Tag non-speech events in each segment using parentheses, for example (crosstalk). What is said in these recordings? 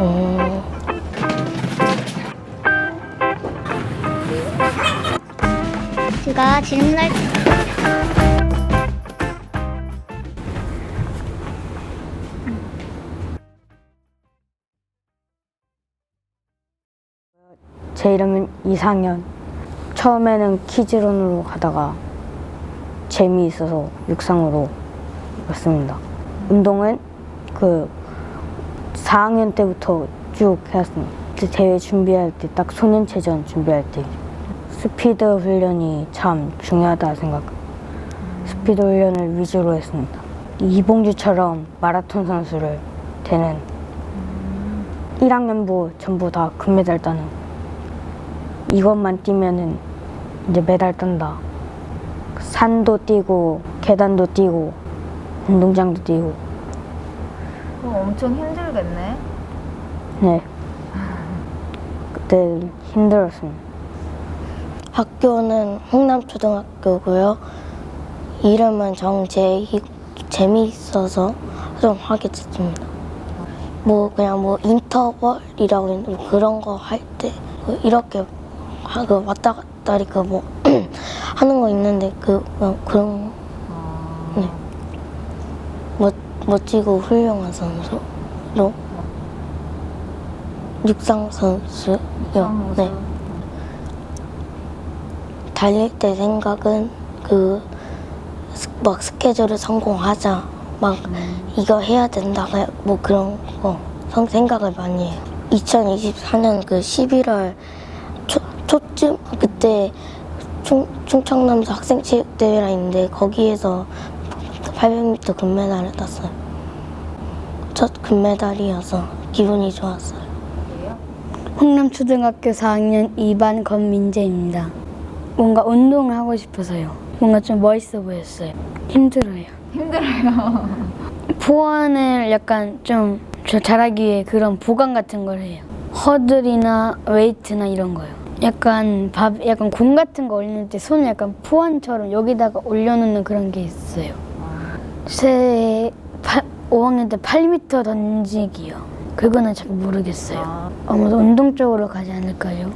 어, 제가 질문할 제 이름은 이상현. 처음에는 키즈론으로 하다가 재미있어서 육상으로 왔습니다. 운동은 그 4학년 때부터 쭉 해왔습니다. 대회 준비할 때 딱 소년체전 준비할 때 스피드 훈련이 참 중요하다 생각. 스피드 훈련을 위주로 했습니다. 이봉주처럼 마라톤 선수를 되는 1학년부 전부 다 금메달 따는 이것만 뛰면은 이제 메달 딴다. 산도 뛰고 계단도 뛰고 운동장도 뛰고 그럼 엄청 힘들겠네. 네 그때 힘들었습니다. 학교는 홍남초등학교고요. 이름은 정재희 재미있어서 좀 하게 됐습니다. 뭐 그냥 뭐 인터벌이라고 있는 뭐 그런 거 할 때 이렇게 하- 그 왔다 갔다리 그뭐 (clears throat) 하는 거 있는데 그 그냥 그런 네. 멋 멋지고 훌륭한 선수로 육상 선수요. 네. 달릴 때 생각은 그 막 스케줄을 성공하자 막 이거 해야 된다 뭐 그런 거 성- 생각을 많이 해요. 2024년 그 11월 초, 초쯤 그때 충, 충청남도 학생체육대회라 있는데 거기에서 800m 금메달을 땄어요. 첫 금메달이어서 기분이 좋았어요. 홍남초등학교 4학년 2반 권민재입니다. 뭔가 운동을 하고 싶어서요. 뭔가 좀 멋있어 보였어요. 힘들어요. 힘들어요. (laughs) 보완을 약간 좀 저- 잘하기 위해 그런 보강 같은 걸 해요. 허들이나 웨이트나 이런 거요. 약간 밥, 약간 공 같은 거 올릴 때 손을 약간 포환처럼 여기다가 올려놓는 그런 게 있어요. 새 5학년 때 8m 던지기요. 그거는 잘 모르겠어요. 아무도 운동 쪽으로 가지 않을까요?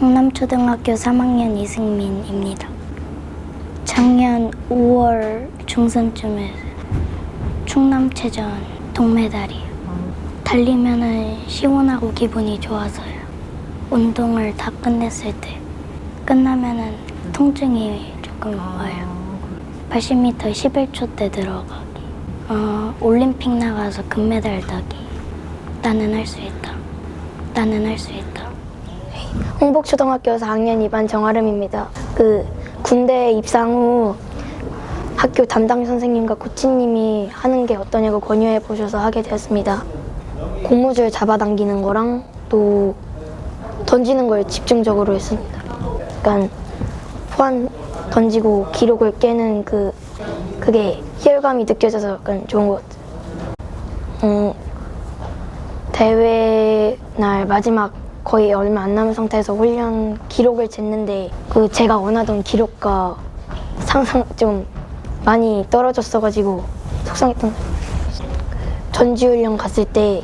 홍남초등학교 3학년 이승민입니다. 작년 5월 중순쯤에 충남체전 동메달이요. 달리면은 시원하고 기분이 좋아서요. 운동을 다 끝냈을 때 끝나면은 통증이 조금 와요. 80m 11초 때 들어가기. 어, 올림픽 나가서 금메달 따기. 나는 할 수 있다. 나는 할 수 있다. 홍복초등학교 4학년 2반 정아름입니다. 그 군대 입상 후 학교 담당 선생님과 코치님이 하는 게 어떠냐고 권유해 보셔서 하게 되었습니다. 고무줄 잡아당기는 거랑 또 던지는 걸 집중적으로 했습니다. 그러니까 포안 던지고 기록을 깨는 그 그게 희열감이 느껴져서 약간 좋은 것 같아요. 음, 대회 날 마지막 거의 얼마 안 남은 상태에서 훈련 기록을 쟀는데 그 제가 원하던 기록과 상상 좀 많이 떨어졌어가지고 속상했던. 전지훈련 갔을 때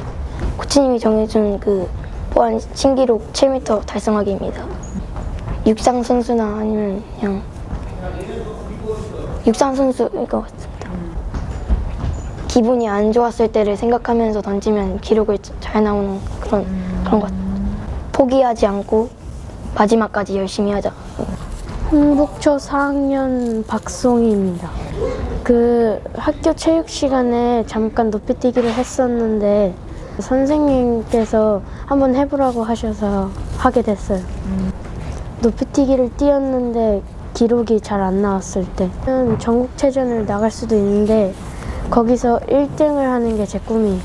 코치님이 정해준 그 보안 신기록 7m 달성하기입니다. 육상 선수나 아니면 그냥 육상 선수일 것 같습니다. 기분이 안 좋았을 때를 생각하면서 던지면 기록을 잘 나오는 그런 그런 것. 포기하지 않고 마지막까지 열심히 하자. 홍북초 4학년 박송희입니다. 그 학교 체육 시간에 잠깐 높이뛰기를 했었는데 선생님께서 한번 해보라고 하셔서 하게 됐어요. 높이뛰기를 뛰었는데 기록이 잘 안 나왔을 때 전국체전을 나갈 수도 있는데 거기서 1등을 하는 게 제 꿈이에요.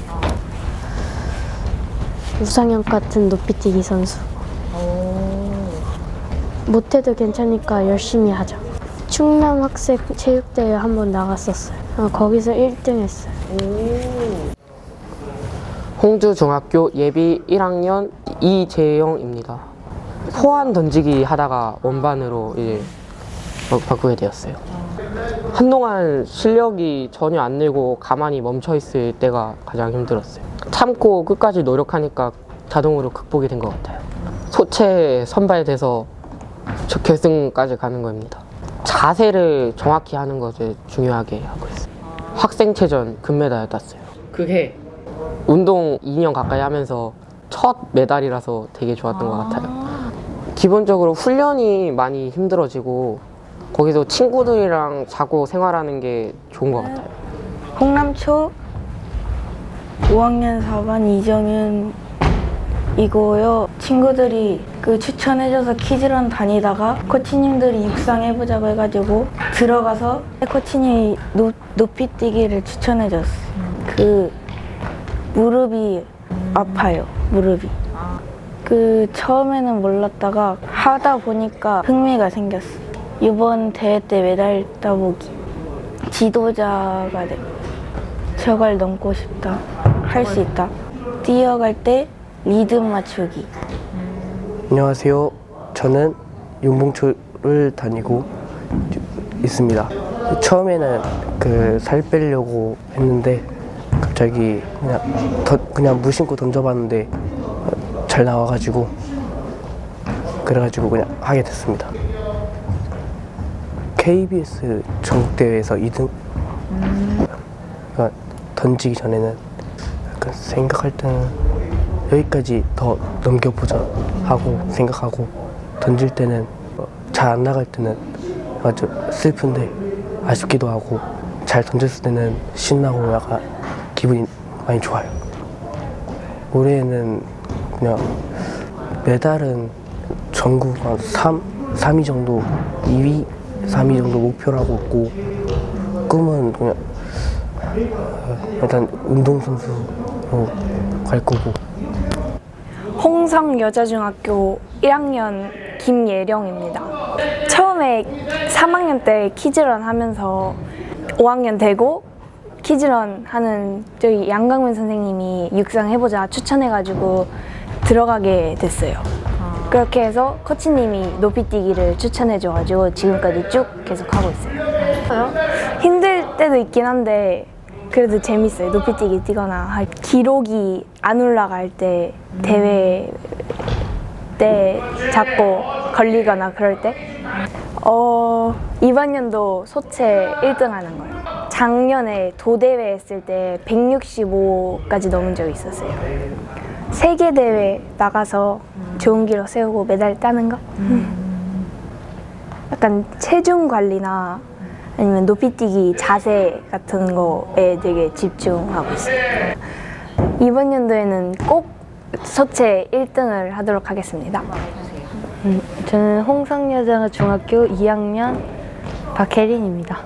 우상혁 같은 높이뛰기 선수. 못해도 괜찮으니까 열심히 하자. 충남 학생 체육대회 한 번 나갔었어요. 어, 거기서 1등 했어요. 홍주중학교 예비 1학년 이재영입니다. 포환 던지기 하다가 원반으로 이제 바- 바꾸게 되었어요. 한동안 실력이 전혀 안 늘고 가만히 멈춰 있을 때가 가장 힘들었어요. 참고 끝까지 노력하니까 자동으로 극복이 된 것 같아요. 소체 선발돼서 저 결승까지 가는 겁니다. 자세를 정확히 하는 것을 중요하게 하고 있어요. 학생체전 금메달 땄어요. 그게 운동 2년 가까이 하면서 첫 메달이라서 되게 좋았던 것 같아요. 기본적으로 훈련이 많이 힘들어지고 거기서 친구들이랑 자고 생활하는 게 좋은 것 같아요. 홍남초 5학년 4반 이정윤이고요. 친구들이 그 추천해줘서 키즈런 다니다가 코치님들이 육상해보자고 해가지고 들어가서 코치님이 노, 높이 뛰기를 추천해줬어. 그 무릎이 아파요. 무릎이. 그 처음에는 몰랐다가 하다 보니까 흥미가 생겼어. 이번 대회 때 메달 따보기. 지도자가 돼. 저걸 넘고 싶다. 할 수 있다. 뛰어갈 때 리듬 맞추기. 안녕하세요. 저는 용봉초를 다니고 있습니다. 처음에는 그 살 빼려고 했는데 갑자기 그냥 더, 그냥 무심코 던져봤는데 어, 잘 나와가지고 그래가지고 그냥 하게 됐습니다. KBS 전국대회에서 2등. 그러니까 던지기 전에는 약간 생각할 때는 여기까지 더 넘겨보자 하고 생각하고 던질 때는 잘 안 나갈 때는 아주 슬픈데 아쉽기도 하고 잘 던졌을 때는 신나고 약간 기분이 많이 좋아요. 올해는 그냥 메달은 전국 한 3, 3위 정도, 2위, 3위 정도 목표로 하고 있고 꿈은 그냥 어, 일단 운동선수로 갈 거고 홍성 여자중학교 1학년 김예령입니다. 처음에 3학년 때 키즈런 하면서 5학년 되고 키즈런 하는 저기 양강민 선생님이 육상 해보자 추천해가지고 들어가게 됐어요. 그렇게 해서 코치님이 높이뛰기를 추천해줘가지고 지금까지 쭉 계속 하고 있어요. 힘들 때도 있긴 한데 그래도 재밌어요. 높이뛰기 뛰거나 할 기록이 안 올라갈 때 대회 때 자꾸 걸리거나 그럴 때 어, 이번 연도 소체 1등 하는 거예요. 작년에 도대회 했을 때 165까지 넘은 적이 있었어요. 세계 대회 나가서 좋은 기록 세우고 메달 따는 거. 약간 체중 관리나 아니면 높이뛰기 자세 같은 거에 되게 집중하고 있어요. 이번 연도에는 꼭 소체 1등을 하도록 하겠습니다. 음, 저는 홍성여자 중학교 2학년 박혜린입니다.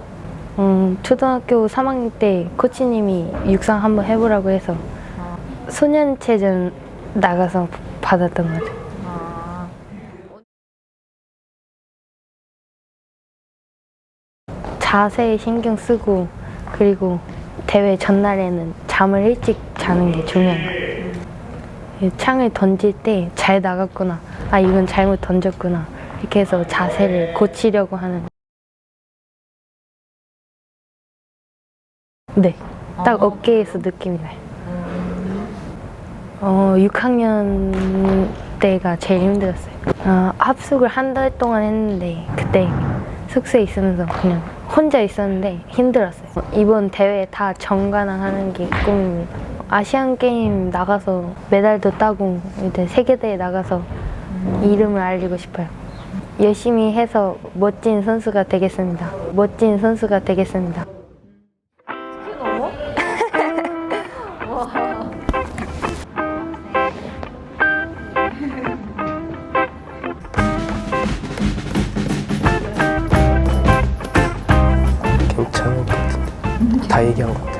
음, 초등학교 3학년 때 코치님이 육상 한번 해보라고 해서 소년체전 나가서 받았던 거죠. 자세에 신경 쓰고 그리고 대회 전날에는 잠을 일찍 자는 게 중요한 거예요. 이 창을 던질 때 잘 나갔구나. 아, 이건 잘못 던졌구나. 이렇게 해서 자세를 고치려고 하는. 네. 딱 어깨에서 느낌이 나요. 어, 6학년 때가 제일 힘들었어요. 어, 합숙을 한 달 동안 했는데 그때 숙소에 있으면서 그냥 혼자 있었는데 힘들었어요. 이번 대회 다 정관왕하는 게 꿈입니다. 아시안 게임 나가서 메달도 따고 이제 세계 대회 나가서 이름을 알리고 싶어요. 열심히 해서 멋진 선수가 되겠습니다. 멋진 선수가 되겠습니다. 괜